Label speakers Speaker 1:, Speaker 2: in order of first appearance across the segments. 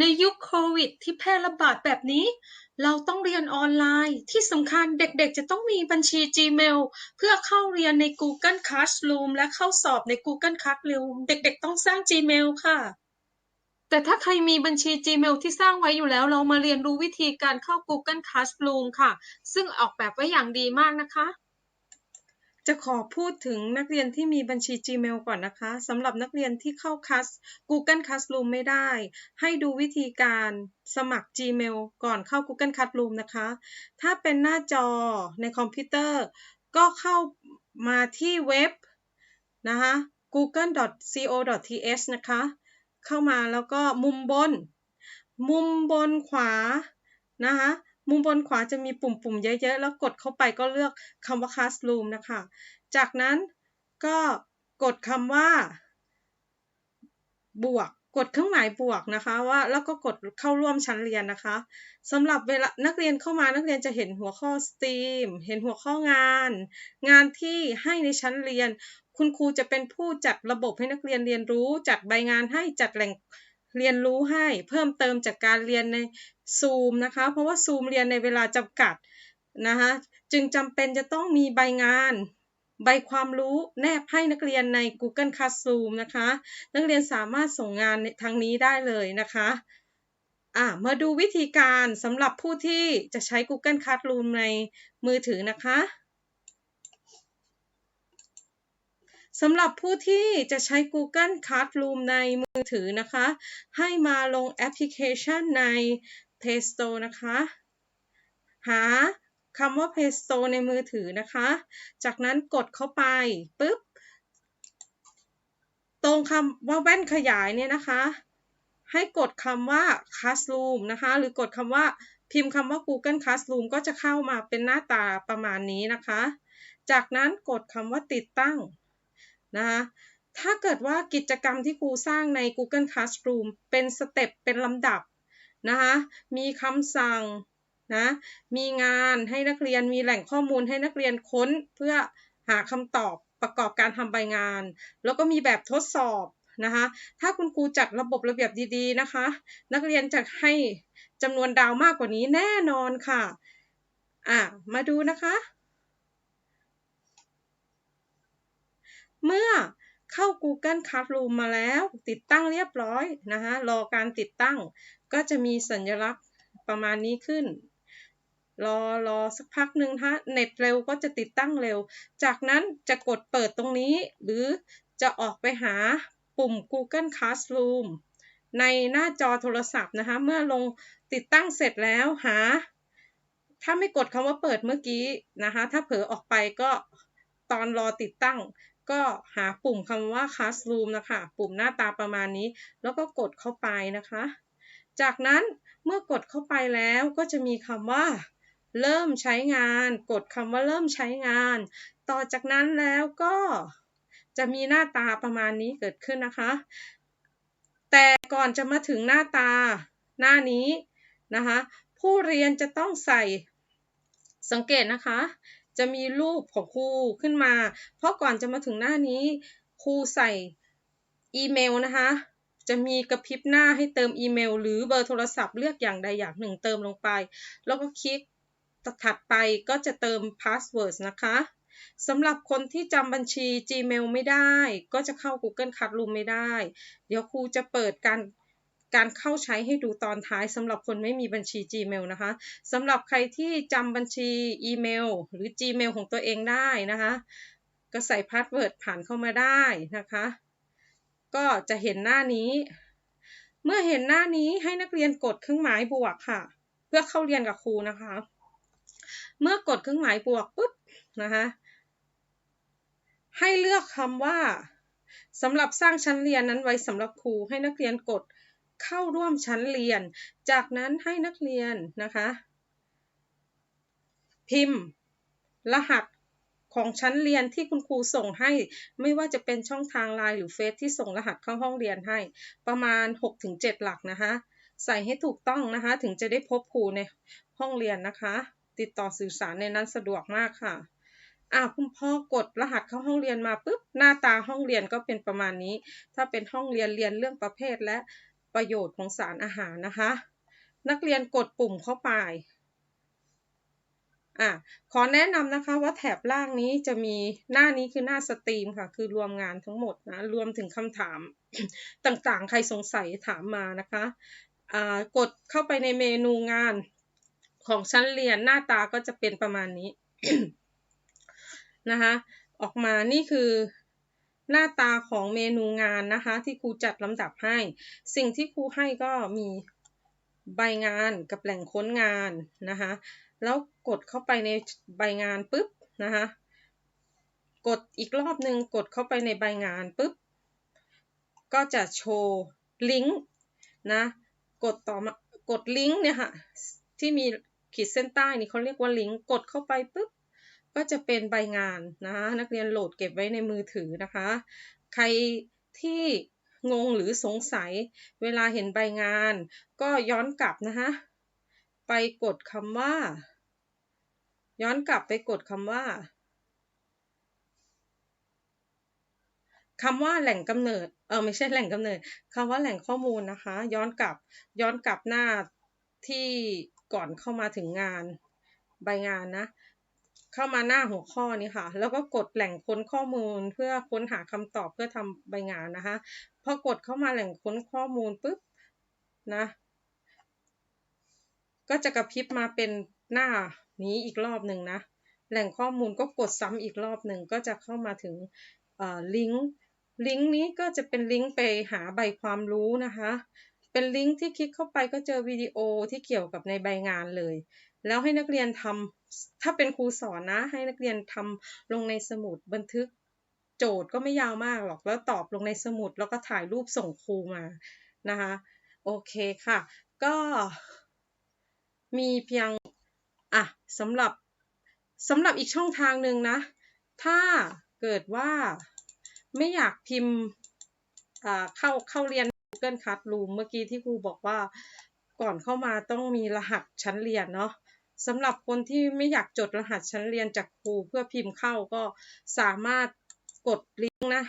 Speaker 1: ในยุคโควิดที่แพร่ระบาดแบบนี้ เราต้องเรียนออนไลน์ที่สำคัญเด็กๆ จะต้องมีบัญชี Gmail เพื่อเข้าเรียนใน Google Classroom และเข้าสอบใน Google Classroom เด็กๆ ต้องสร้าง Gmail ค่ะ แต่ถ้าใครมีบัญชี Gmail ที่สร้างไว้อยู่แล้ว เรามาเรียนรู้วิธีการเข้า Google Classroom ค่ะ ซึ่งออกแบบไว้อย่างดีมากนะคะ จะขอพูดถึงนักเรียนที่มีบัญชี Gmail ก่อนนะคะสำหรับนักเรียนที่เข้า Class Google Classroom ไม่ได้ ให้ดูวิธีการสมัคร Gmail ก่อนเข้า Google Classroom นะคะ ถ้าเป็นหน้าจอในคอมพิวเตอร์ ก็เข้ามาที่เว็บนะคะ google.co.th นะคะ เข้ามาแล้วก็มุมบน มุมบนขวานะคะ มุมบนขวาจะมีปุ่มๆเยอะๆ แล้วกดเข้าไปก็เลือกคำว่า classroom นะคะ จากนั้นก็กดคำว่า บวก กดเครื่องหมายบวกนะคะว่าแล้วก็กดเข้าร่วมชั้นเรียนนะคะสำหรับเวลานักเรียนเข้ามานักเรียนจะเห็นหัวข้อสตรีมเห็นหัวข้องาน งานที่ให้ในชั้นเรียน คุณครูจะเป็นผู้จัดระบบให้นักเรียนเรียนรู้ จัดใบงานให้จัดแหล่ง เรียนรู้ให้เพิ่มเติมจากการเรียนในซูมนะคะ เพราะว่าซูมเรียนในเวลาจำกัดนะคะจึงจำเป็นจะต้องมีใบงาน ใบความรู้แนบให้นักเรียนใน Google Classroom นะคะ นักเรียนสามารถส่งงานทางนี้ได้เลยนะคะ่ะมาดูวิธีการสำหรับผู้ที่จะใช้ Google Classroom ในมือถือนะคะ สำหรับผู้ที่จะใช้ Google Classroom ในมือถือนะคะ ให้มาลงแอปพลิเคชันใน Play Store นะคะ หาคำว่า Play Store ในมือถือนะคะ จากนั้นกดเข้าไปปุ๊บ ตรงคำว่าแว่นขยายเนี่ยนะคะ ให้กดคำว่า Classroom นะคะ หรือกดคำว่าพิมพ์คำว่า Google Classroom ก็จะเข้ามาเป็นหน้าตาประมาณนี้นะคะ จากนั้นกดคำว่าติดตั้ง นะคะถ้าเกิดว่ากิจกรรมที่ครูสร้างใน Google Classroom เป็นสเต็ปเป็นลำดับนะคะมีคำสั่งนะมีงานให้นักเรียนมีแหล่งข้อมูลให้นักเรียนค้นเพื่อหาคำตอบประกอบการทำใบงาน แล้วก็มีแบบทดสอบนะคะถ้าคุณครูจัดระบบระเบียบดีๆนะคะ นักเรียนจะให้จำนวนดาวมากกว่านี้แน่นอนค่ะอะมาดูนะคะ เมื่อเข้า Google Classroom มาแล้วติดตั้งเรียบร้อยนะคะรอการติดตั้ง ก็จะมีสัญลักษณ์ประมาณนี้ขึ้น รอรอสักพักหนึ่งถ้าเน็ตเร็วก็จะติดตั้งเร็ว จากนั้นจะกดเปิดตรงนี้ หรือจะออกไปหาปุ่ม Google Classroom ในหน้าจอโทรศัพท์นะคะ เมื่อลงติดตั้งเสร็จแล้วหา ถ้าไม่กดคำว่าเปิดเมื่อกี้นะคะ ถ้าเผลอออกไปก็ตอนรอติดตั้ง ก็หาปุ่มคำว่า Classroom นะคะ ปุ่มหน้าตาประมาณนี้ แล้วก็กดเข้าไปนะคะ จากนั้นเมื่อกดเข้าไปแล้วก็จะมีคำว่า เริ่มใช้งาน กดคำว่าเริ่มใช้งาน ต่อจากนั้นแล้วก็จะมีหน้าตาประมาณนี้เกิดขึ้นนะคะ แต่ก่อนจะมาถึงหน้าตาหน้านี้นะคะ ผู้เรียนจะต้องใส่สังเกตนะคะ จะมีรูปของครูขึ้นมา เพราะก่อนจะมาถึงหน้านี้ครูใส่อีเมลนะคะจะมีกระพริบหน้าให้เติมอีเมล หรือเบอร์โทรศัพท์เลือกอย่างใดอย่างหนึ่งเติมลงไป แล้วก็คลิกถัดไปก็จะเติมพาสเวิร์ดนะคะสำหรับคนที่จำบัญชี Gmail ไม่ได้ ก็จะเข้า Google Classroom ไม่ได้ เดี๋ยวครูจะเปิดการ การเข้าใช้ให้ดูตอนท้ายสำหรับคนไม่มีบัญชี Gmail นะคะสำหรับใครที่จำบัญชีอีเมล หรือ Gmail ของตัวเองได้นะคะ ก็ใส่พาสเวิร์ดผ่านเข้ามาได้นะคะ ก็จะเห็นหน้านี้ เมื่อเห็นหน้านี้ให้นักเรียนกดเครื่องหมายบวกค่ะ เพื่อเข้าเรียนกับครูนะคะ เมื่อกดเครื่องหมายบวกปุ๊บนะคะให้เลือกคำว่าสำหรับสร้างชั้นเรียนนั้นไว้สำหรับครูให้นักเรียนกด เข้าร่วมชั้นเรียน จากนั้นให้นักเรียนนะคะ พิมพ์ รหัสของชั้นเรียนที่คุณครูส่งให้ ไม่ว่าจะเป็นช่องทางไลน์หรือเฟซที่ส่งรหัสเข้าห้องเรียนให้ ประมาณ 6-7 หลักนะคะ ใส่ให้ถูกต้องนะคะ ถึงจะได้พบครูในห้องเรียนนะคะ ติดต่อสื่อสารในนั้นสะดวกมากค่ะอ่าคุณพ่อกดรหัสเข้าห้องเรียนมาปุ๊บหน้าตาห้องเรียนก็เป็นประมาณนี้ ถ้าเป็นห้องเรียนเรียนเรื่องประเภทและ ประโยชน์ของสารอาหารนะคะ นักเรียนกดปุ่มเข้าไปอะขอแนะนำนะคะว่าแถบล่างนี้จะมีหน้านี้คือหน้าสตรีมค่ะ คือรวมงานทั้งหมดนะ รวมถึงคำถามต่างๆ ใครสงสัยถามมานะคะอ่ากดเข้าไปในเมนูงานของชั้นเรียนหน้าตาก็จะเป็นประมาณนี้นะคะออกมานี่คือ หน้าตาของเมนูงานนะคะ ที่ครูจัดลำดับให้ สิ่งที่ครูให้ก็มีใบงานกับแหล่งค้นงานนะคะ แล้วกดเข้าไปในใบงานปุ๊บนะคะ กดอีกรอบหนึ่งกดเข้าไปในใบงานปุ๊บ ก็จะโชว์ลิงก์นะ กดต่อมากดลิงก์เนี่ยค่ะที่มีขีดเส้นใต้นี่เขาเรียกว่าลิงก์กดเข้าไปปุ๊บ ก็จะเป็นใบงานนะคะนักเรียนโหลดเก็บไว้ในมือถือนะคะ ใครที่งงหรือสงสัยเวลาเห็นใบงาน ก็ย้อนกลับนะคะไปกดคำว่า ย้อนกลับไปกดคำว่าคำว่าแหล่งกำเนิด เออไม่ใช่แหล่งกำเนิดคำว่าแหล่งข้อมูลนะคะ ย้อนกลับ ย้อนกลับหน้าที่ก่อนเข้ามาถึงงาน ใบงานนะ เข้ามาหน้าหัวข้อนี้ค่ะ แล้วก็กดแหล่งค้นข้อมูลเพื่อค้นหาคำตอบเพื่อทำใบงานนะคะ พอกดเข้ามาแหล่งค้นข้อมูลปุ๊บนะ ก็จะกระพริบมาเป็นหน้านี้อีกรอบหนึ่งนะ แหล่งข้อมูลก็กดซ้ำอีกรอบหนึ่งก็จะเข้ามาถึงลิงก์ลิงก์นี้ก็จะเป็นลิงก์ไปหาใบความรู้นะคะ เป็นลิงก์ที่คลิกเข้าไปก็เจอวิดีโอที่เกี่ยวกับในใบงานเลย แล้วให้นักเรียนทำถ้าเป็นครูสอนนะ ให้นักเรียนทำลงในสมุดบันทึก โจทย์ก็ไม่ยาวมากหรอก แล้วตอบลงในสมุดแล้วก็ถ่ายรูปส่งครูมานะคะ โอเคค่ะ ก็มีเพียงอะสำหรับสำหรับอีกช่องทางหนึ่งนะ ถ้าเกิดว่าไม่อยากพิมพ์เข้าเข้าเรียน Google Classroom เมื่อกี้ที่ครูบอกว่าก่อนเข้ามาต้องมีรหัสชั้นเรียนเนาะ สำหรับคนที่ไม่อยากจดรหัสชั้นเรียนจากครูเพื่อพิมพ์เข้าก็สามารถกดลิงก์นะ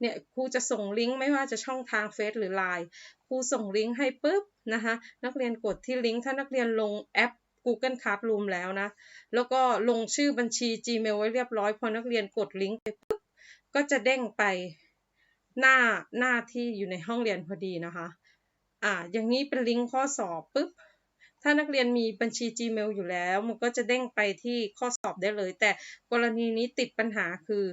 Speaker 1: เนี่ยครูจะส่งลิงก์ไม่ว่าจะช่องทางเฟซหรือไลน์ครูส่งลิงก์ให้ปุ๊บนะคะนักเรียนกดที่ลิงก์ถ้านักเรียนลงแอป Google Classroom แล้วนะ แล้วก็ลงชื่อบัญชี Gmail ไว้เรียบร้อย พอนักเรียนกดลิงก์ไปปุ๊บก็จะเด้งไปหน้าหน้าที่อยู่ในห้องเรียนพอดีนะคะอ่าอย่างนี้เป็นลิงก์ข้อสอบปุ๊บ ถ้านักเรียนมีบัญชี Gmail อยู่แล้ว มันก็จะเด้งไปที่ข้อสอบได้เลย แต่กรณีนี้ติดปัญหาคือ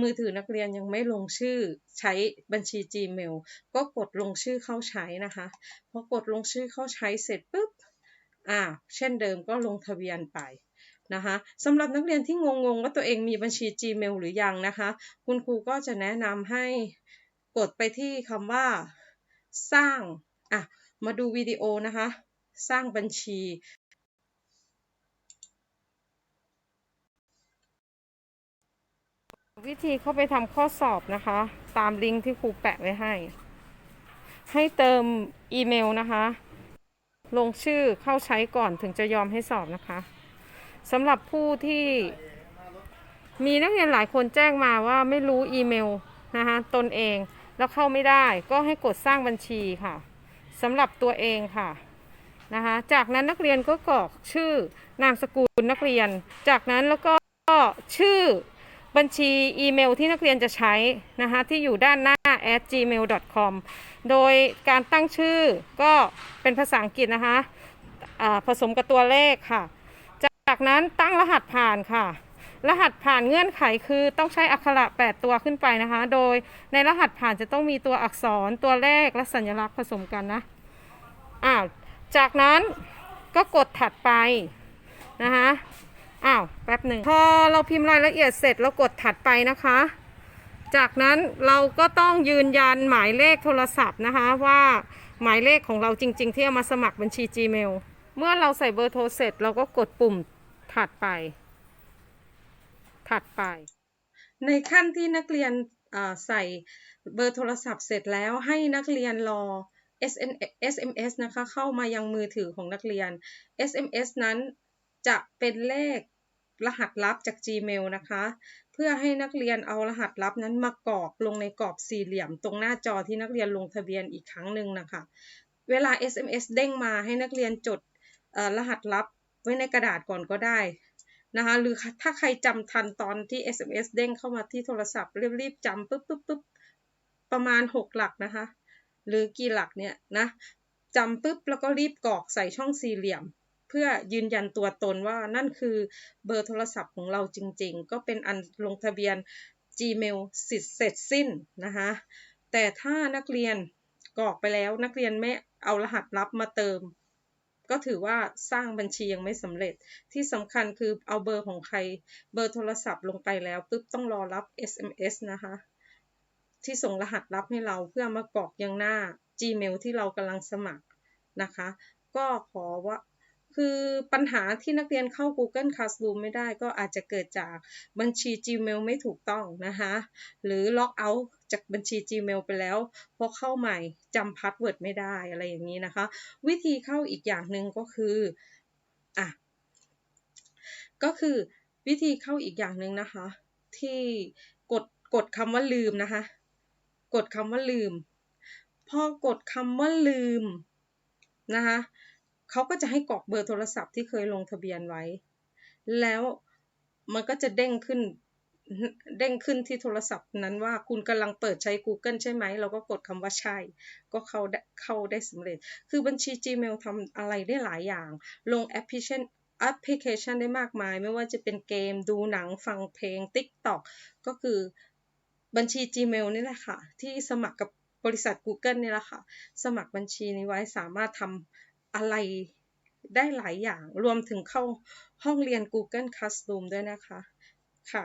Speaker 1: มือถือนักเรียนยังไม่ลงชื่อใช้บัญชี Gmail ก็กดลงชื่อเข้าใช้นะคะพอกดลงชื่อเข้าใช้เสร็จปุ๊บอ่าเช่นเดิมก็ลงทะเบียนไปนะคะสำหรับนักเรียนที่งงๆว่าตัวเองมีบัญชี Gmail หรือยังนะคะ คุณครูก็จะแนะนำให้กดไปที่คำว่า สร้างอะมาดูวิดีโอนะคะ สร้างบัญชี วิธีเข้าไปทำข้อสอบนะคะ ตามลิงก์ที่ครูแปะไว้ให้ ให้เติมอีเมลนะคะ ลงชื่อเข้าใช้ก่อนถึงจะยอมให้สอบนะคะสำหรับผู้ที่มีนักเรียนหลายคนแจ้งมาว่าไม่รู้อีเมลนะคะตนเองแล้วเข้าไม่ได้ก็ให้กดสร้างบัญชีค่ะสำหรับตัวเองค่ะ นะคะ จากนั้นนักเรียนก็กรอกชื่อนามสกุลนักเรียน จากนั้นแล้วก็ชื่อบัญชีอีเมลที่นักเรียนจะใช้นะคะที่อยู่ด้านหน้า at gmail.com โดยการตั้งชื่อก็เป็นภาษาอังกฤษนะคะะผสมกับตัวเลขค่ะ จากนั้นตั้งรหัสผ่านค่ะ รหัสผ่านเงื่อนไขคือต้องใช้อักขระ 8 ตัวขึ้นไปนะคะ โดยในรหัสผ่านจะต้องมีตัวอักษรตัวเลขและสัญลักษณ์ผสมกันนะอ้าว จากนั้นก็กดถัดไปนะคะอ้าวแป๊บหนึ่งพอเราพิมพ์รายละเอียดเสร็จเรากดถัดไปนะคะ จากนั้นเราก็ต้องยืนยันหมายเลขโทรศัพท์นะคะว่าหมายเลขของเราจริง ๆ ที่เอามาสมัครบัญชี Gmail เมื่อเราใส่เบอร์โทรเสร็จ เราก็กดปุ่มถัดไป ถัดไป ในขั้นที่นักเรียนใส่เบอร์โทรศัพท์เสร็จแล้วให้นักเรียนรอ SMS นะคะเข้ามายังมือถือของนักเรียน SMS นั้นจะเป็นเลขรหัสลับจาก Gmail นะคะ เพื่อให้นักเรียนเอารหัสลับนั้นมากรอกลงในกรอบสี่เหลี่ยม ตรงหน้าจอที่นักเรียนลงทะเบียนอีกครั้งหนึ่งนะคะ เวลา SMS เด้งมาให้นักเรียนจดรหัสลับไว้ในกระดาษก่อนก็ได้นะคะหรือถ้าใครจำทันตอนที่ SMS เด้งเข้ามาที่โทรศัพท์รีบๆจำปุ๊บปุ๊บปุ๊บประมาณ 6 หลักนะคะ หรือกี่หลักเนี่ยนะจำปุ๊บแล้วก็รีบกรอกใส่ช่องสี่เหลี่ยม เพื่อยืนยันตัวตนว่านั่นคือเบอร์โทรศัพท์ของเราจริงๆ ก็เป็นอันลงทะเบียน Gmail สิทธิ์เสร็จสิ้นนะคะแต่ถ้านักเรียนกรอกไปแล้วนักเรียนไม่เอารหัสลับมาเติม ก็ถือว่าสร้างบัญชียังไม่สำเร็จที่สำคัญคือเอาเบอร์ของใครเบอร์โทรศัพท์ลงไปแล้วปุ๊บต้องรอรับ SMS นะคะ ที่ส่งรหัสลับให้เราเพื่อมากรอกยังหน้า Gmail ที่เรากำลังสมัครนะคะ ก็ขอว่าคือปัญหาที่นักเรียนเข้า Google Classroom ไม่ได้ก็อาจจะเกิดจากบัญชี Gmail ไม่ถูกต้องนะคะ หรือล็อกเอาท์จากบัญชี Gmail ไปแล้วพอเข้าใหม่จำพาสเวิร์ดไม่ได้อะไรอย่างนี้นะคะ วิธีเข้าอีกอย่างหนึ่งก็คืออะก็คือวิธีเข้าอีกอย่างหนึ่งนะคะ ที่กดกดคำว่าลืมนะคะ กดคำว่าลืม พอกดคำว่าลืมนะคะเขาก็จะให้กรอกเบอร์โทรศัพท์ที่เคยลงทะเบียนไว้ แล้วมันก็จะเด้งขึ้นเด้งขึ้นที่โทรศัพท์นั้นว่าคุณกำลังเปิดใช้ Google ใช่ไหม เราก็กดคำว่าใช่ ก็เข้าเข้าได้สำเร็จ คือบัญชี Gmail ทำอะไรได้หลายอย่าง ลงแอปพลิเคชันแอปพลิเคชันได้มากมาย ไม่ว่าจะเป็นเกม ดูหนัง ฟังเพลง TikTok ก็คือ บัญชี Gmail นี่แหละค่ะ ที่สมัครกับบริษัท Google นี่แหละค่ะ สมัครบัญชีนี้ไว้สามารถทำอะไรได้หลายอย่าง รวมถึงเข้าห้องเรียน Google Classroom ด้วยนะคะค่ะ